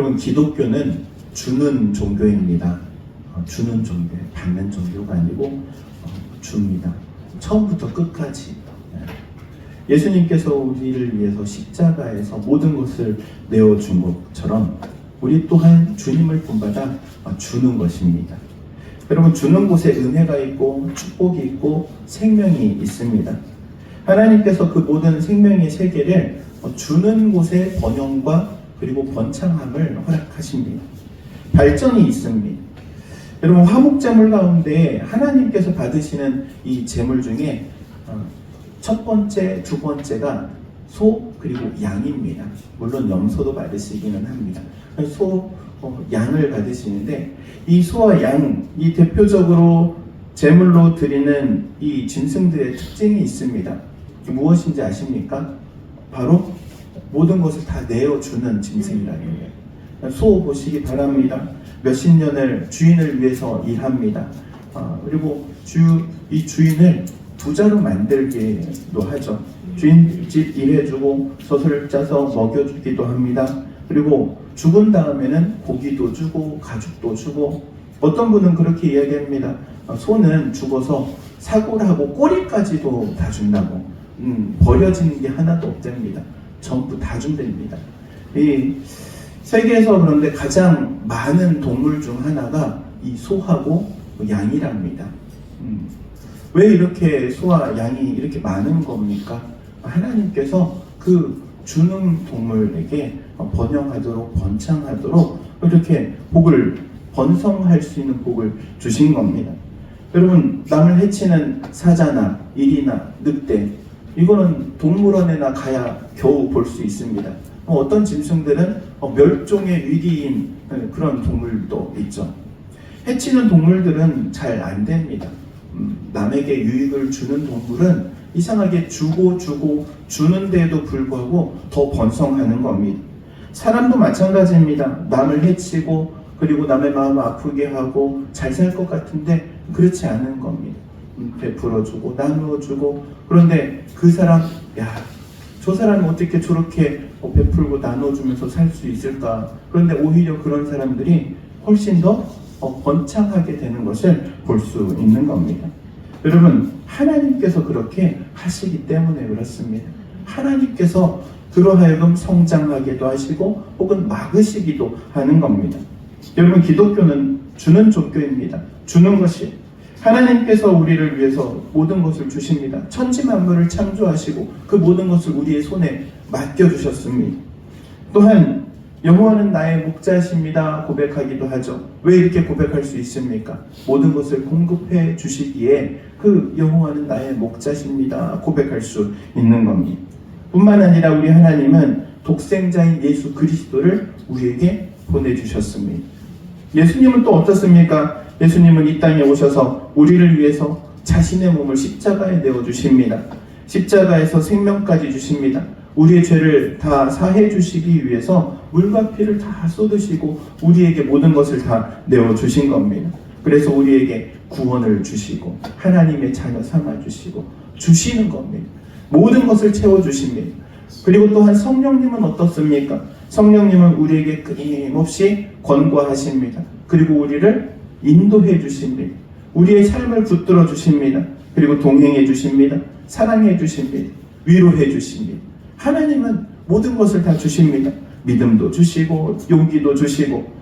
여러분 기독교는 주는 종교입니다. 어, 주는 종교, 받는 종교가 아니고 어, 줍니다. 처음부터 끝까지. 예. 예수님께서 우리를 위해서 십자가에서 모든 것을 내어준 것처럼 우리 또한 주님을 본받아 어, 주는 것입니다. 여러분 주는 곳에 은혜가 있고 축복이 있고 생명이 있습니다. 하나님께서 그 모든 생명의 세계를 어, 주는 곳에 번영과 그리고 번창함을 허락하십니다. 발전이 있습니다. 여러분 화목제물 가운데 하나님께서 받으시는 이 제물 중에 어, 첫 번째, 두 번째가 소 그리고 양입니다. 물론 염소도 받으시기는 합니다. 소, 어, 양을 받으시는데 이 소와 양 이 대표적으로 제물로 드리는 이 짐승들의 특징이 있습니다. 무엇인지 아십니까? 바로 모든 것을 다 내어주는 짐승이라는 거예요. 소 보시기 바랍니다. 몇십 년을 주인을 위해서 일합니다. 아, 그리고 주, 이 주인을 부자로 만들기도 하죠. 주인 집 일해주고 젖을 짜서 먹여주기도 합니다. 그리고 죽은 다음에는 고기도 주고 가죽도 주고 어떤 분은 그렇게 이야기합니다. 아, 소는 죽어서 사고를 하고 꼬리까지도 다 준다고 음, 버려지는 게 하나도 없답니다. 전부 다 준답니다. 이 세계에서 그런데 가장 많은 동물 중 하나가 이 소하고 양이랍니다. 음, 왜 이렇게 소와 양이 이렇게 많은 겁니까? 하나님께서 그 주는 동물에게 번영하도록 번창하도록 이렇게 복을 번성할 수 있는 복을 주신 겁니다. 여러분 남을 해치는 사자나 일이나 늑대 이거는 동물원에나 가야 겨우 볼 수 있습니다. 어, 어떤 짐승들은 어, 멸종의 위기인 어, 그런 동물도 있죠. 해치는 동물들은 잘 안 됩니다. 음, 남에게 유익을 주는 동물은 이상하게 주고 주고 주는데도 불구하고 더 번성하는 겁니다. 사람도 마찬가지입니다. 남을 해치고 그리고 남의 마음을 아프게 하고 잘 살 것 같은데 그렇지 않은 겁니다. 음, 베풀어주고 나누어주고 그런데 그 사람 야저 사람이 어떻게 저렇게 어, 베풀고 나눠주면서 살 수 있을까? 그런데 오히려 그런 사람들이 훨씬 더 어, 번창하게 되는 것을 볼 수 있는 겁니다. 여러분, 하나님께서 그렇게 하시기 때문에 그렇습니다. 하나님께서 그러하여금 성장하게도 하시고 혹은 막으시기도 하는 겁니다. 여러분, 기독교는 주는 종교입니다. 주는 것이 하나님께서 우리를 위해서 모든 것을 주십니다. 천지 만물을 창조하시고 그 모든 것을 우리의 손에 맡겨 주셨습니다. 또한 여호와는 나의 목자십니다 고백하기도 하죠. 왜 이렇게 고백할 수 있습니까? 모든 것을 공급해 주시기에 그 여호와는 나의 목자십니다 고백할 수 있는 겁니다. 뿐만 아니라 우리 하나님은 독생자인 예수 그리스도를 우리에게 보내주셨습니다. 예수님은 또 어떻습니까? 예수님은 이 땅에 오셔서 우리를 위해서 자신의 몸을 십자가에 내어 주십니다. 십자가에서 생명까지 주십니다. 우리의 죄를 다 사해 주시기 위해서 물과 피를 다 쏟으시고 우리에게 모든 것을 다 내어 주신 겁니다. 그래서 우리에게 구원을 주시고 하나님의 자녀 삼아 주시고 주시는 겁니다. 모든 것을 채워 주십니다. 그리고 또한 성령님은 어떻습니까? 성령님은 우리에게 끊임없이 권고하십니다. 그리고 우리를 인도해 주십니다. 우리의 삶을 붙들어 주십니다. 그리고 동행해 주십니다. 사랑해 주십니다. 위로해 주십니다. 하나님은 모든 것을 다 주십니다. 믿음도 주시고 용기도 주시고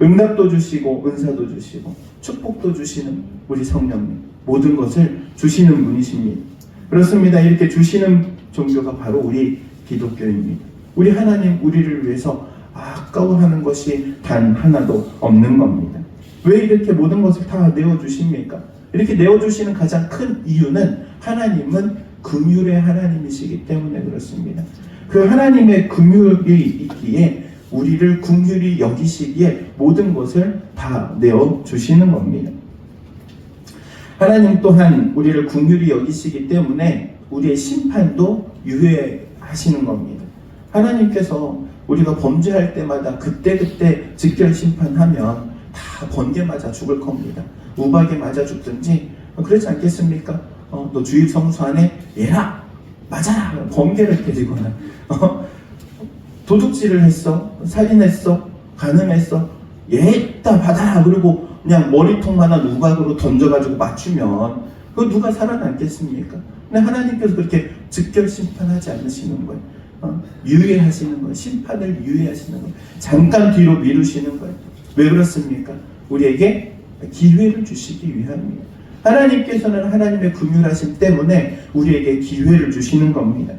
응답도 주시고 은사도 주시고 축복도 주시는 우리 성령님 모든 것을 주시는 분이십니다. 그렇습니다. 이렇게 주시는 종교가 바로 우리 기독교입니다. 우리 하나님 우리를 위해서 아까워하는 것이 단 하나도 없는 겁니다. 왜 이렇게 모든 것을 다 내어 주십니까? 이렇게 내어 주시는 가장 큰 이유는 하나님은 긍휼의 하나님이시기 때문에 그렇습니다. 그 하나님의 긍휼이 있기에 우리를 긍휼히 여기시기에 모든 것을 다 내어 주시는 겁니다. 하나님 또한 우리를 긍휼히 여기시기 때문에 우리의 심판도 유예 하시는 겁니다. 하나님께서 우리가 범죄할 때마다 그때그때 직결 심판하면 다 번개 맞아 죽을 겁니다. 우박에 맞아 죽든지 그렇지 않겠습니까? 어, 너 주일 성수 안에 얘라 맞아라 번개를 때리거나 어, 도둑질을 했어 살인했어 가늠했어. 얘다 받아. 그리고 그냥 머리통만한 우박으로 던져가지고 맞추면 그 누가 살아남겠습니까? 근데 하나님께서 그렇게 즉결 심판하지 않으시는 거예요. 어? 유예하시는 거예요. 심판을 유예하시는 거예요. 잠깐 뒤로 미루시는 거예요. 왜 그렇습니까? 우리에게 기회를 주시기 위함입니다. 하나님께서는 하나님의 긍휼하심 때문에 우리에게 기회를 주시는 겁니다.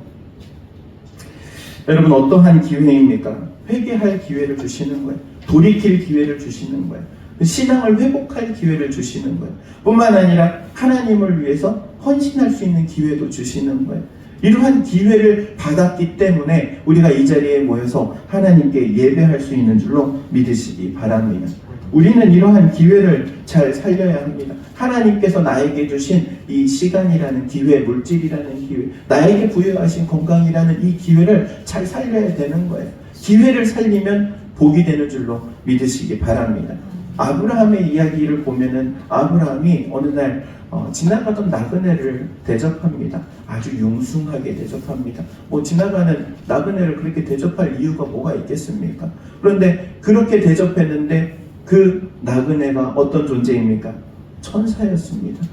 여러분 어떠한 기회입니까? 회개할 기회를 주시는 거예요. 돌이킬 기회를 주시는 거예요. 신앙을 회복할 기회를 주시는 거예요. 뿐만 아니라 하나님을 위해서 헌신할 수 있는 기회도 주시는 거예요. 이러한 기회를 받았기 때문에 우리가 이 자리에 모여서 하나님께 예배할 수 있는 줄로 믿으시기 바랍니다. 우리는 이러한 기회를 잘 살려야 합니다. 하나님께서 나에게 주신 이 시간이라는 기회, 물질이라는 기회, 나에게 부여하신 건강이라는 이 기회를 잘 살려야 되는 거예요. 기회를 살리면 복이 되는 줄로 믿으시기 바랍니다. 아브라함의 이야기를 보면은 아브라함이 어느 날 어, 지나가던 나그네를 대접합니다. 아주 융숭하게 대접합니다. 뭐 지나가는 나그네를 그렇게 대접할 이유가 뭐가 있겠습니까? 그런데 그렇게 대접했는데 그 나그네가 어떤 존재입니까? 천사였습니다.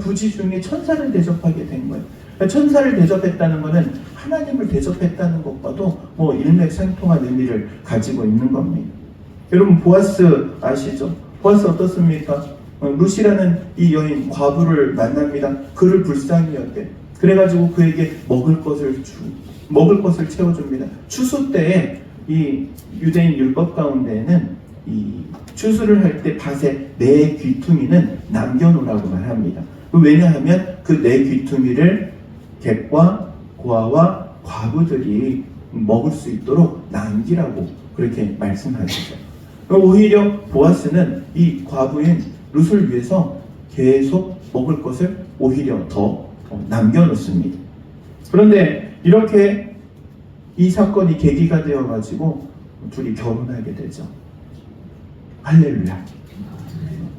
부지 중에 천사를 대접하게 된 거예요. 천사를 대접했다는 것은 하나님을 대접했다는 것과도 뭐 일맥상통한 의미를 가지고 있는 겁니다. 여러분 보아스 아시죠? 보아스 어떻습니까? 어, 루시라는 이 여인 과부를 만납니다. 그를 불쌍히 여대. 그래가지고 그에게 먹을 것을 주, 먹을 것을 채워줍니다. 추수 때에 이 유대인 율법 가운데에는 이 추수를 할 때 밭에 네 귀퉁이는 남겨놓으라고 말합니다. 왜냐하면 그 네 귀퉁이를 객과 고아와 과부들이 먹을 수 있도록 남기라고 그렇게 말씀하시죠. 오히려 보아스는 이 과부인 룻을 위해서 계속 먹을 것을 오히려 더 남겨놓습니다. 그런데 이렇게 이 사건이 계기가 되어가지고 둘이 결혼하게 되죠. 할렐루야.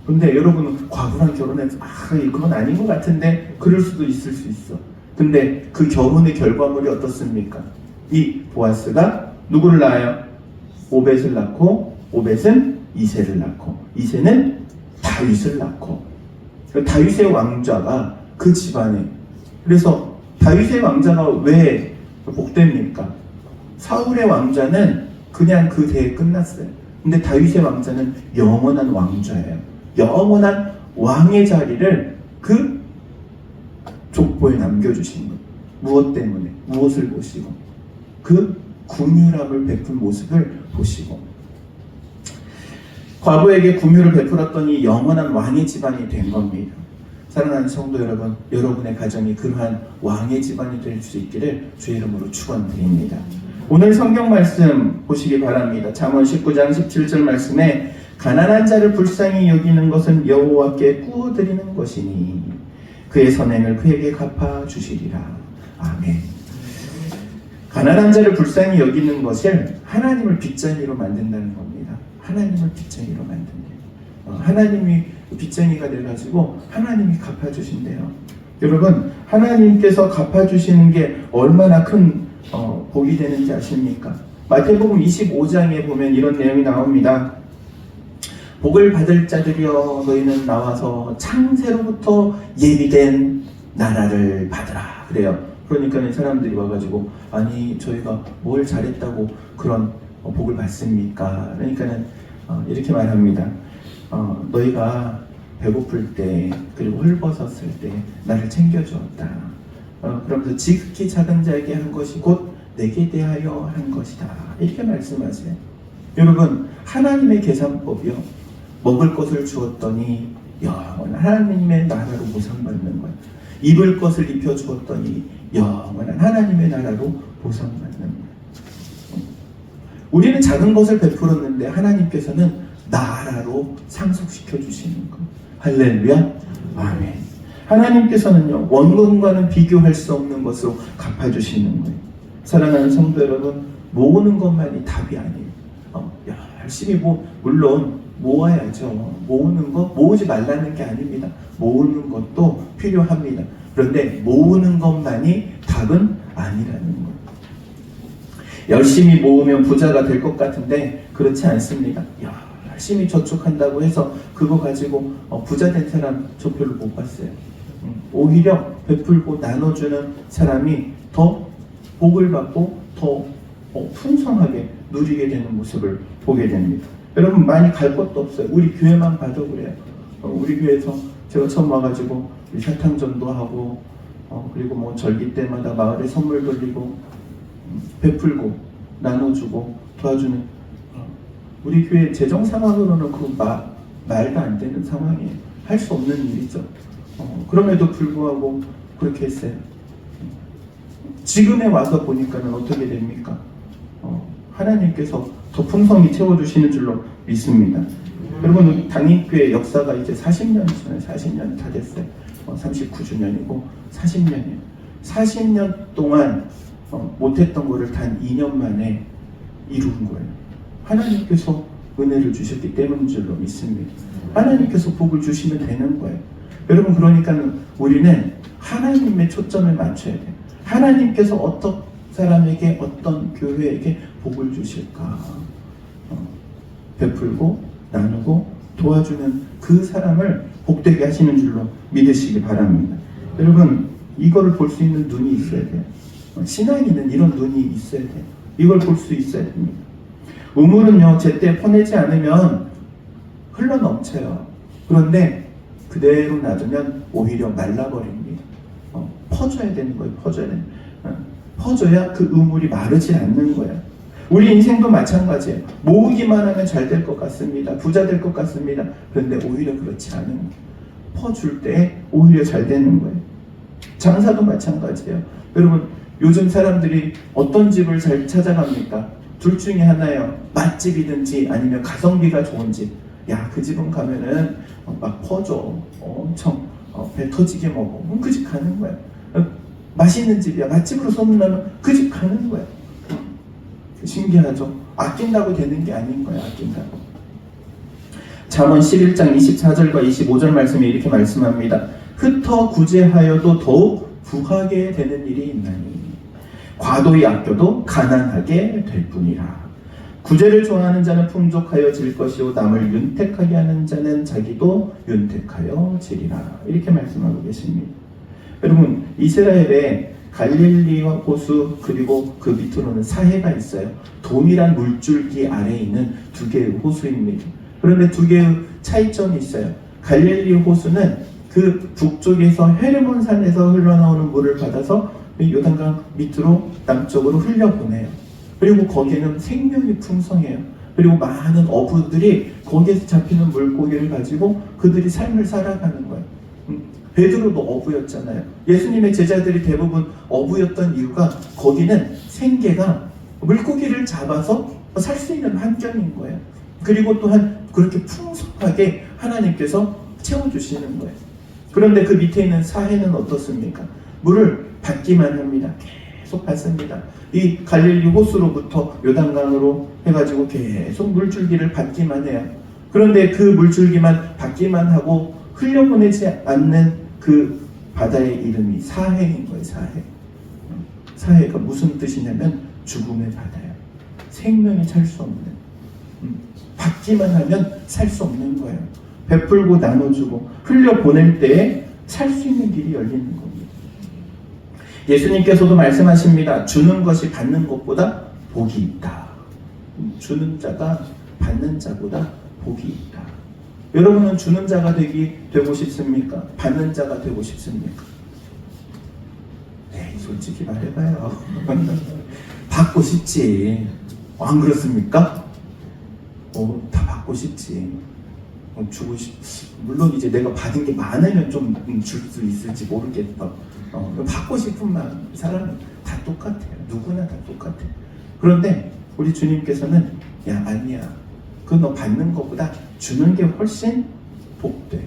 근데 여러분은 과부랑 결혼해서 아 그건 아닌 것 같은데 그럴 수도 있을 수 있어. 근데 그 결혼의 결과물이 어떻습니까? 이 보아스가 누구를 낳아요? 오벳을 낳고 오벳은 이세를 낳고 이세는 다윗을 낳고 그 다윗의 왕자가 그 집안에 그래서 다윗의 왕자가 왜 복됩니까? 사울의 왕자는 그냥 그 대에 끝났어요. 근데 다윗의 왕자는 영원한 왕자예요. 영원한 왕의 자리를 그 족보에 남겨주신 것. 무엇 때문에? 무엇을 보시고? 그 궁유함을 베푼 모습을 보시고. 과부에게 궁유를 베풀었더니 영원한 왕의 집안이 된 겁니다. 사랑하는 성도 여러분, 여러분의 가정이 그러한 왕의 집안이 될 수 있기를 주의 이름으로 축원드립니다. 오늘 성경 말씀 보시기 바랍니다. 잠언 19장 17절 말씀에 가난한 자를 불쌍히 여기는 것은 여호와께 꾸드리는 것이니 그의 선행을 그에게 갚아 주시리라. 아멘. 가난한 자를 불쌍히 여기는 것을 하나님을 빚쟁이로 만든다는 겁니다. 하나님을 빚쟁이로 만든대요. 어, 하나님이 빚쟁이가 돼가지고 하나님이 갚아주신대요. 여러분, 하나님께서 갚아주시는 게 얼마나 큰 어, 복이 되는지 아십니까? 마태복음 25장에 보면 이런 내용이 나옵니다. 복을 받을 자들이여 너희는 나와서 창세로부터 예비된 나라를 받으라 그래요. 그러니까 사람들이 와가지고 아니 저희가 뭘 잘했다고 그런 어, 복을 받습니까? 그러니까는 어, 이렇게 말합니다. 어, 너희가 배고플 때 그리고 헐벗었을 때 나를 챙겨주었다. 어, 그러면서 지극히 작은 자에게 한 것이 곧 내게 대하여 한 것이다. 이렇게 말씀하세요. 여러분 하나님의 계산법이요. 먹을 것을 주었더니 영원 하나님의 나라로 보상받는 것. 입을 것을 입혀 주었더니 영원한 하나님의 나라로 보상받는 것. 우리는 작은 것을 베풀었는데 하나님께서는 나라로 상속시켜 주시는 것. 할렐루야. 아멘. 하나님께서는요 원금과는 비교할 수 없는 것으로 갚아주시는 거예요. 사랑하는 성도 여러분 모으는 것만이 답이 아니에요. 어, 열심히 뭐 물론 모아야죠. 모으는 것 모으지 말라는 게 아닙니다. 모으는 것도 필요합니다. 그런데 모으는 것만이 답은 아니라는 것. 열심히 모으면 부자가 될 것 같은데 그렇지 않습니다. 야, 열심히 저축한다고 해서 그거 가지고 어, 부자 된 사람 저 별로 못 봤어요. 음, 오히려 베풀고 나눠주는 사람이 더 복을 받고 더 어, 풍성하게 누리게 되는 모습을 보게 됩니다. 여러분 많이 갈 것도 없어요. 우리 교회만 봐도 그래요. 어, 우리 교회에서 제가 처음 와가지고 사탕전도 하고 어, 그리고 뭐 절기 때마다 마을에 선물 돌리고 음, 베풀고 나눠주고 도와주는 어, 우리 교회 재정 상황으로는 그 마, 말도 안 되는 상황이에요. 할 수 없는 일이죠. 어, 그럼에도 불구하고 그렇게 했어요. 지금에 와서 보니까는 어떻게 됩니까? 어, 하나님께서 더 풍성히 채워주시는 줄로 믿습니다. 여러분 당인교회 역사가 이제 40년 전에 40년 다 됐어요. 어, 39주년이고 40년이에요. 40년 동안 어, 못했던 거를 단 2년 만에 이룬 거예요. 하나님께서 은혜를 주셨기 때문인 줄로 믿습니다. 하나님께서 복을 주시면 되는 거예요. 여러분 그러니까는 우리는 하나님의 초점을 맞춰야 돼요. 하나님께서 어떤 사람에게 어떤 교회에게 복을 주실까 어, 베풀고 나누고 도와주는 그 사람을 복되게 하시는 줄로 믿으시기 바랍니다. 여러분 이거를 볼 수 있는 눈이 있어야 돼요. 어, 신앙인은 이런 눈이 있어야 돼요. 이걸 볼 수 있어야 됩니다. 우물은요 제때 퍼내지 않으면 흘러 넘쳐요. 그런데 그대로 놔두면 오히려 말라버립니다. 어, 퍼줘야 되는 거예요. 퍼줘야 되는. 어, 퍼줘야 그 우물이 마르지 않는 거예요. 우리 인생도 마찬가지예요. 모으기만 하면 잘 될 것 같습니다. 부자 될 것 같습니다. 그런데 오히려 그렇지 않은 거예요. 퍼줄 때 오히려 잘 되는 거예요. 장사도 마찬가지예요. 여러분 요즘 사람들이 어떤 집을 잘 찾아갑니까? 둘 중에 하나예요. 맛집이든지 아니면 가성비가 좋은 집. 야, 그 집은 가면은 어, 막 퍼줘. 엄청 어, 배 터지게 먹어. 그럼 그집 가는 거야. 어, 맛있는 집이야. 맛집으로 소문나면 그 집 가는 거야. 어, 신기하죠? 아낀다고 되는 게 아닌 거야. 아낀다고. 잠언 11장 24절과 25절 말씀이 이렇게 말씀합니다. 흩어 구제하여도 더욱 부하게 되는 일이 있나니 과도히 아껴도 가난하게 될 뿐이라. 구제를 좋아하는 자는 풍족하여 질 것이요 남을 윤택하게 하는 자는 자기도 윤택하여지리라. 이렇게 말씀하고 계십니다. 여러분 이스라엘에 갈릴리와 호수 그리고 그 밑으로는 사해가 있어요. 동일한 물줄기 아래에 있는 두 개의 호수입니다. 그런데 두 개의 차이점이 있어요. 갈릴리 호수는 그 북쪽에서 헤르몬 산에서 흘러나오는 물을 받아서 요단강 밑으로 남쪽으로 흘려보내요. 그리고 거기는 생명이 풍성해요. 그리고 많은 어부들이 거기에서 잡히는 물고기를 가지고 그들이 삶을 살아가는 거예요. 음, 베드로도 어부였잖아요. 예수님의 제자들이 대부분 어부였던 이유가 거기는 생계가 물고기를 잡아서 살 수 있는 환경인 거예요. 그리고 또한 그렇게 풍성하게 하나님께서 채워주시는 거예요. 그런데 그 밑에 있는 사해는 어떻습니까? 물을 받기만 합니다. 계속 받습니다. 이 갈릴리 호수로부터 요단강으로 해가지고 계속 물줄기를 받기만 해요. 그런데 그 물줄기만 받기만 하고 흘려보내지 않는 그 바다의 이름이 사해인 거예요. 사해. 사해가 무슨 뜻이냐면 죽음의 바다예요. 생명이 살수 없는. 음, 받기만 하면 살 수 없는 거예요. 베풀고 나눠주고 흘려보낼 때에 살수 있는 길이 열리는 겁니다. 예수님께서도 말씀하십니다. 주는 것이 받는 것보다 복이 있다. 주는 자가 받는 자보다 복이 있다. 여러분은 주는 자가 되기 되고 싶습니까? 받는 자가 되고 싶습니까? 네, 솔직히 말해봐요. 받고 싶지. 안 그렇습니까? 어, 다 받고 싶지. 어, 주고 싶. 물론 이제 내가 받은 게 많으면 좀 줄 수 있을지 모르겠다. 어, 받고 싶은 마음, 사람은 다 똑같아요. 누구나 다 똑같아. 그런데 우리 주님께서는 야 아니야. 그 너 받는 것보다 주는 게 훨씬 복돼.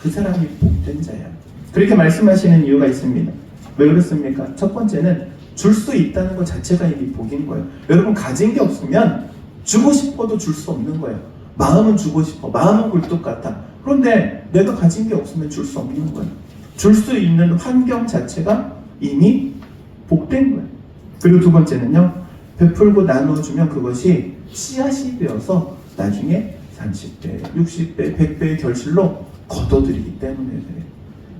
그 사람이 복된 자야. 그렇게 말씀하시는 이유가 있습니다. 왜 그렇습니까? 첫 번째는 줄 수 있다는 것 자체가 이미 복인 거예요. 여러분 가진 게 없으면 주고 싶어도 줄 수 없는 거예요. 마음은 주고 싶어. 마음은 굴뚝 같아. 그런데 내가 가진 게 없으면 줄 수 없는 거예요. 줄 수 있는 환경 자체가 이미 복된 거예요. 그리고 두 번째는요. 베풀고 나누어주면 그것이 씨앗이 되어서 나중에 30배, 60배, 100배의 결실로 거둬들이기 때문에.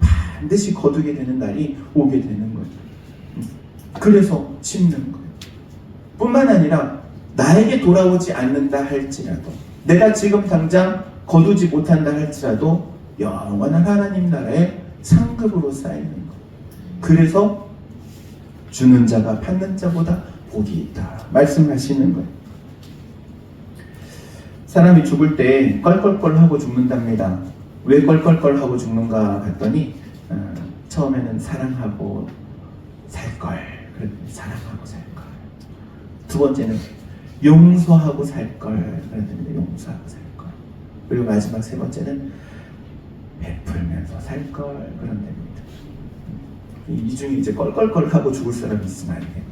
반드시 거두게 되는 날이 오게 되는 거예요. 음. 그래서 심는 거예요. 뿐만 아니라 나에게 돌아오지 않는다 할지라도 내가 지금 당장 거두지 못한다 할지라도 영원한 하나님 나라의 상급으로 쌓이는 것. 그래서 주는 자가 받는 자보다 복이 있다. 말씀하시는 거예요. 사람이 죽을 때 껄껄껄 하고 죽는답니다. 왜 껄껄껄 하고 죽는가 봤더니 어, 처음에는 사랑하고 살 걸. 그랬더니 사랑하고 살 걸. 두 번째는 용서하고 살 걸. 그랬더니 용서하고 살 걸. 그리고 마지막 세 번째는 베풀면서 살 걸. 그런 됩니다. 이 중에 이제 껄껄껄 하고 죽을 사람이 있으면 안 돼.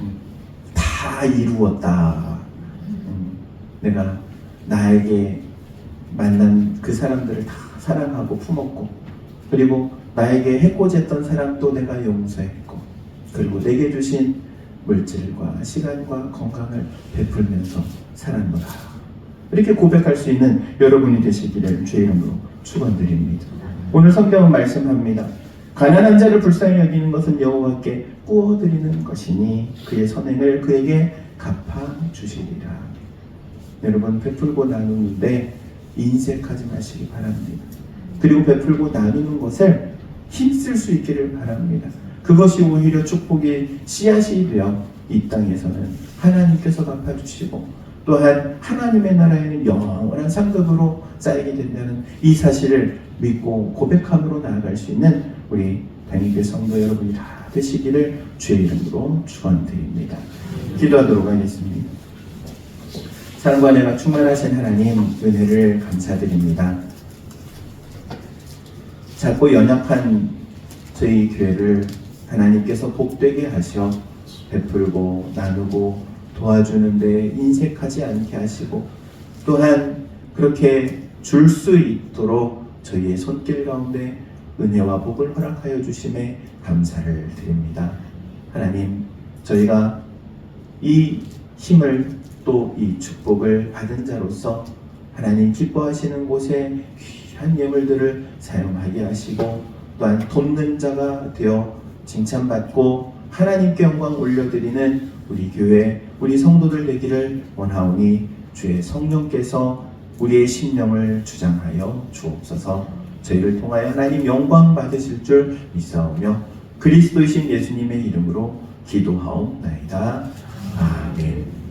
음, 다 이루었다. 음, 내가 나에게 만난 그 사람들을 다 사랑하고 품었고, 그리고 나에게 해코지했던 사람도 내가 용서했고, 그리고 내게 주신 물질과 시간과 건강을 베풀면서 살았노라. 이렇게 고백할 수 있는 여러분이 되시기를 주의 이름으로 축원드립니다. 오늘 성경은 말씀합니다. 가난한 자를 불쌍히 여기는 것은 여호와께 구워드리는 것이니 그의 선행을 그에게 갚아 주시리라. 여러분 베풀고 나누는데 인색하지 마시기 바랍니다. 그리고 베풀고 나누는 것을 힘쓸 수 있기를 바랍니다. 그것이 오히려 축복의 씨앗이 되어 이 땅에서는 하나님께서 갚아주시고 또한 하나님의 나라에는 영원한 상급으로 쌓이게 된다는 이 사실을 믿고 고백함으로 나아갈 수 있는 우리 단위교 성도 여러분이 다 되시기를 주의 이름으로 축원드립니다. 기도하도록 하겠습니다. 사랑과 은혜가 충만하신 하나님 은혜를 감사드립니다. 작고 연약한 저희 교회를 하나님께서 복되게 하셔 베풀고 나누고 도와주는데 인색하지 않게 하시고 또한 그렇게 줄 수 있도록 저희의 손길 가운데 은혜와 복을 허락하여 주심에 감사를 드립니다. 하나님, 저희가 이 힘을 또 이 축복을 받은 자로서 하나님 기뻐하시는 곳에 귀한 예물들을 사용하게 하시고 또한 돕는 자가 되어 칭찬받고 하나님께 영광 올려드리는 우리 교회, 우리 성도들 되기를 원하오니 주의 성령께서 우리의 심령을 주장하여 주옵소서 저희를 통하여 하나님 영광 받으실 줄 믿사오며 그리스도이신 예수님의 이름으로 기도하옵나이다. 아멘.